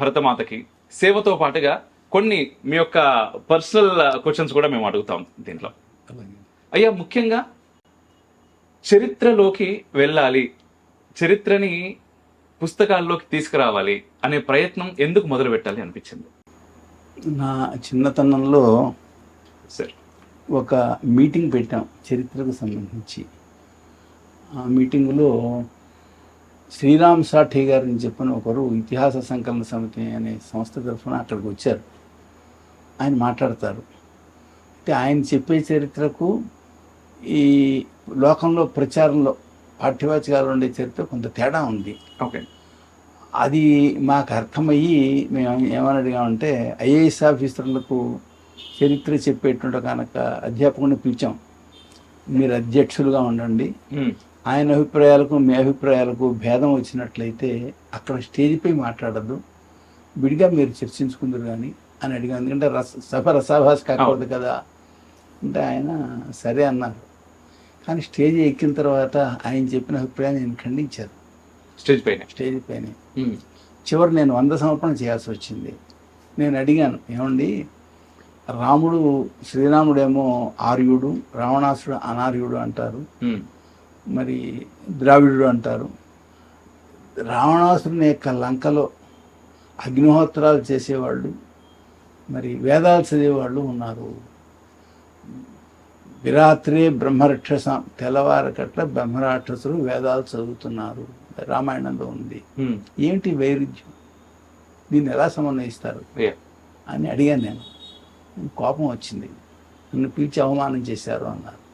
భరతమాతకి సేవతో పాటుగా కొన్ని మీ యొక్క పర్సనల్ క్వశ్చన్స్ కూడా మేము అడుగుతాం దీంట్లో. అయ్యా ముఖ్యంగా చరిత్రలోకి వెళ్ళాలి చరిత్రని పుస్తకాల్లోకి తీసుకురావాలి అనే ప్రయత్నం ఎందుకు మొదలు పెట్టాలి అనిపించింది? నా చిన్నతనంలో సార్. ఒక మీటింగ్ పెట్టాం చరిత్రకు సంబంధించి. ఆ మీటింగులో శ్రీరామ్ సాఠే గారిని చెప్పిన ఒకరు ఇతిహాస సంకలన సమితి అనే సంస్థ తరఫున అక్కడికి వచ్చారు. ఆయన మాట్లాడతారు. అంటే ఆయన చెప్పే చరిత్రకు ఈ లోకంలో ప్రచారంలో పాఠ్యవాచకాలు ఉండే చరిత్ర కొంత తేడా ఉంది. ఓకే. అది మాకు అర్థమయ్యి మేము ఏమని అడిగామంటే ఐఏఎస్ ఆఫీసర్లకు చరిత్ర చెప్పేటువంటి కనుక అధ్యాపకుడిని పిలిచాం. మీరు అధ్యక్షులుగా ఉండండి. ఆయన అభిప్రాయాలకు మీ అభిప్రాయాలకు భేదం వచ్చినట్లయితే అక్కడ స్టేజ్పై మాట్లాడద్దు. విడిగా మీరు చర్చించుకుందరు కానీ అని అడిగాం ఎందుకంటే రస సభ రసాభాస్ కాకూడదు కదా. అంటే ఆయన సరే అన్నారు. కానీ స్టేజ్ ఎక్కిన తర్వాత ఆయన చెప్పిన అభిప్రాయాన్ని నేను ఖండించాను. స్టేజ్ పైన? స్టేజ్ పైన. చివరి నేను వంద సమర్పణ చేయాల్సి వచ్చింది. నేను అడిగాను ఏమండి? రాముడు శ్రీరాముడేమో ఆర్యుడు రావణాసుడు అనార్యుడు అంటారు. మరి ద్రావిడుడు అంటారు. రావణాసురుని యొక్క లంకలో అగ్నిహోత్రాలు చేసేవాళ్ళు మరి వేదాలు చదివేవాళ్ళు ఉన్నారు. విరాత్రే బ్రహ్మరక్షస తెల్లవారకట్ల బ్రహ్మరాక్షసులు వేదాలు చదువుతున్నారు. రామాయణంలో ఉంది. ఏమిటి వైరుధ్యం? దీన్ని ఎలా సమన్వయిస్తారు. అని అడిగాను నేను. కోపం వచ్చింది. నన్ను పిలిచి అవమానం చేశారు అన్నారు.